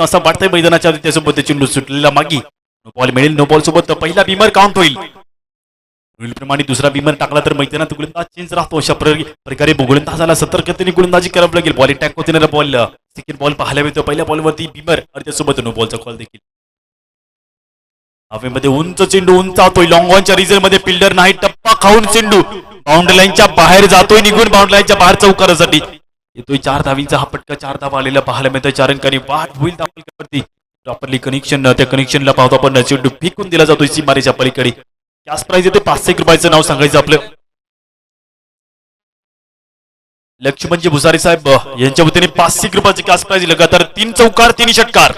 असं वाटतंय मैदानाच्या आधी त्यासोबत चेंडू सुटलेला मागी. नो बॉल मिळेल नो बॉल सोबत पहिला बिमर काउंट होईल. प्रमाणे दुसरा बिमर टाकला तर मैदानात गोलंदाज चेंज राहतो. अशा प्रकारे गोलंदाजाला सतर्कतेने गोलंदाजी करावं लागेल. बॉल टॅक होते ना बॉल सेकंड बॉल पाहायला मिळतो. पहिल्या बॉलवरती बिमर आणि त्यासोबत नो बॉलचा कॉल देखील. हवेमध्ये उंच चेंडू उंचावतोय लॉंग ऑनच्या रिझल्टमध्ये फिल्डर नाही. टप्पा खाऊन चेंडू. बाउंड्री लाईनच्या बाहेर जातोय. निघून बाउंड्री लाईनच्या बाहेर चौकारासाठी. येतोय चार धावींचा हा पटका चार धावा आलेला पाहायला मिळतोय. चार वाट होईल धावपलकावरती प्रॉपरली कनेक्शन त्या कनेक्शनला पाहतो आपण. चेंडू फेकून दिला जातोय सीमारेच्या पलीकडे. कॅश प्राइस येते पाचशे रुपयाचं नाव सांगायचं आपलं. लक्ष्मणजी भुसारे साहेब यांच्या वतीने पाचशे एक रुपयाचे कॅश प्राइस लगातार तीन चौकार तीन षटकार.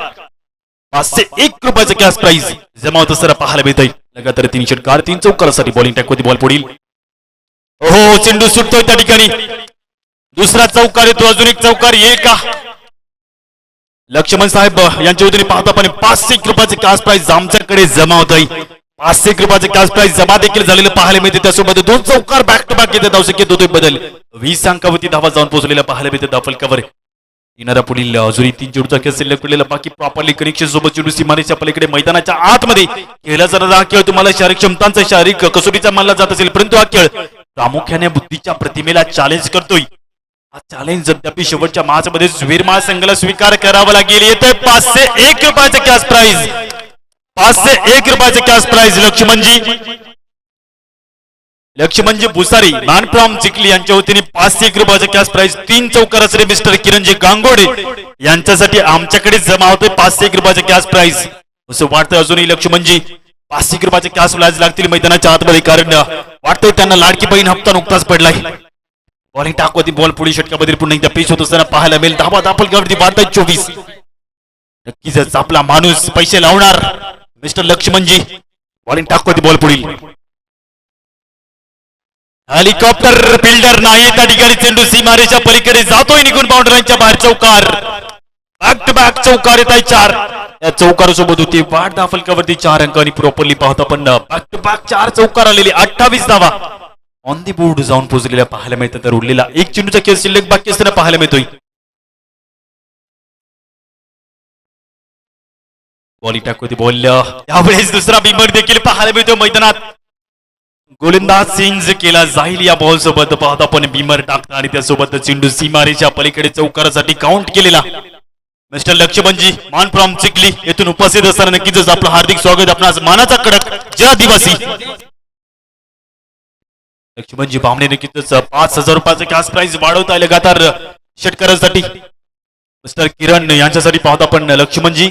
पाचशे एक रुपयाचं कॅश प्राइस जमा होत असताना पाहायला मिळत लगातार तीन षटकार तीन चौकारासाठी बॉलिंग टॅक होती बॉल पुढील. हो, हो चेंडू सुटतोय त्या ठिकाणी. दुसरा चौकार येतो अजून एक चौकार येईल का? लक्ष्मण साहेब यांच्या वतीने पाहता पण पाचशे एक रुपयाचे कॅश प्राइस आमच्याकडे जमा होत आहे. पाचशे एक रुपयाचे कॅश प्राईज जमा देखील झालेलं पाहायला मिळते. त्यासोबत दोन चौकार बॅक टू बॅक येते. धावसंख्येत होतोय बदल. वीस अंकावरती धावा जाऊन पोहोचलेला पाहायला मिळते धाफलकावर येणारा पुढील अजूनही तीन चेंडूचा खेळ शिल्लक पडलेला बाकी प्रॉपरली कनेक्शन सोबत चेडू सीमारेच्या पलीकडे मैदानाच्या आतमध्ये खेळला जाणारा हा खेळ. तुम्हाला शारीरिक क्षमतांचा शारीरिक कसोटीचा मानला जात असेल परंतु हा खेळ प्रामुख्याने बुद्धीच्या प्रतिमेला चॅलेंज करतोय. चॅलेंज अद्याप शेवटच्या मार्चमध्ये वीरमा संघाला स्वीकार करावा लागेल येतोय पाचशे एक रुपयाचं कॅश प्राइज पाचशे एक रुपयाचं कॅश प्राइज लक्ष्मणजी. लक्ष्मणजी भुसारी नानप्रॉम चिखली यांच्या वतीने पाचशे एक रुपयाचं कॅश प्राइज तीन चौकार असले मिस्टर किरणजी गांगोडे यांच्यासाठी आमच्याकडे जमा होतोय पाचशे एक रुपयाचं कॅश प्राइज असं वाटतं अजूनही लक्ष्मणजी. पाचशे एक रुपयाचे कॅश प्राइज लागतील मैदानाच्या आतमध्ये कारण वाटतंय त्यांना लाडकी बहीण हप्ता नुकताच पडलाय. बॉलिंग टाकवती बॉल पुढे षटकामध्ये पुन्हा एकदा पेश होत असताना पाहायला मिळेल. धाबा धापल गावती बारता चोवीस नक्कीच आपला माणूस पैसे लावणार. मिस्टर लक्ष्मणजी बॉलिंग टाकवती बॉल पुढील. हेलिकॉप्टर फिल्डर नाही त्या ठिकाणी चेंडू सीमारेच्या पलीकडे जातोय निघून बाउंड्रीच्या बाहेर चौकार. बॅक टू बॅक चौकार येत आहे चार. या चौकार सोबत होती वाट दाफलकावरती चार अंक आणि प्रॉपरली पाहतो पण बॅक टू बॅक चार चौकार आलेली अठ्ठावीस धावा. ऑन दी बोर्ड जाऊन पोहोचलेला पाहायला मिळतं तर उरलेला एक चेंडूचा खेळ शिल्लक बाकी असताना पाहायला मिळतोय बॉली टाकवती बॉल यावेळेस दुसरा बिमर देखील पाहायला मिळतो मैदानात गोलंदाज चेंज केला जाईल या बॉल सोबत पाहता पण बिमर टाकता आणि त्यासोबत चेंडू सीमारेच्या पलीकडे चौकारासाठी काउंट केलेला मिस्टर लक्ष्मणजी मान फ्रॉम चिखली येथून उपस्थित असताना नक्कीच आपलं हार्दिक स्वागत आपणास मानाचा कडक जय आदिवासी लक्ष्मणजी बामणे नक्कीच पाच हजार रुपयाचं कॅश प्राइस वाढवता आहे लगातार षटकारासाठी मिस्टर किरण यांच्यासाठी पाहता पण लक्ष्मणजी.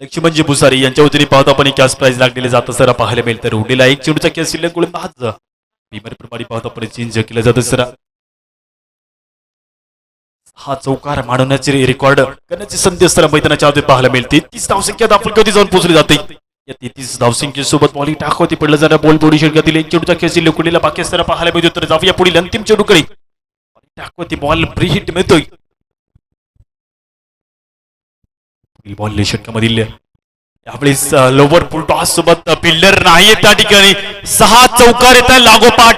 लक्ष्मणजी भुसारी यांच्या वतीने पाहतो आपण कॅश प्राइस लागलेले जात असताना पाहायला मिळेल तर उडीला एक चेंडूचा कॅश शिल्लक गोलंदाज भीमर प्रमाणे पाहतो आपण चेंज केलं जात सर हा चौकार मांडवण्याचे रेकॉर्ड करण्याची संधी असताना मैदानाच्या आधी पाहायला मिळते. तीस धावसंख्या दाखल कधी जाऊन पोहोचली जाते? तेहतीस तेहतीस धावसंख्येसोबत बॉलिंग टाकवती पडलं जाणार. बॉल बोडी षटकातील एक चेंडूचा खेळ शिल्लक उडलेला बाकी असताना पाहायला मिळतो. तर जाऊया पुढील अंतिम चेंडूकडे. टाकवती बॉल प्री हिट मिळतोय. बॉल षटकामधील यावेळेस लोवर फुल टॉस सोबत फिल्डर नाही त्या ठिकाणी. सहा चौकार येत आहे. लागोपाठ.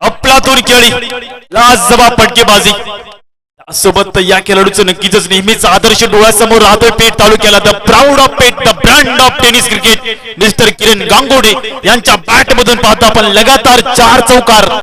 अफलातून खेळी. लाजवाब फटकेबाजी. सोबत या खेळाडूचं नक्कीच नेहमीच आदर्श डोळ्यासमोर राहतोय पेठ तालुक्याला. The proud of Peth the brand of tennis cricket mister Kiran Gangode यांच्या बॅट मधून पाहता आपण. लगातार चार चौकार.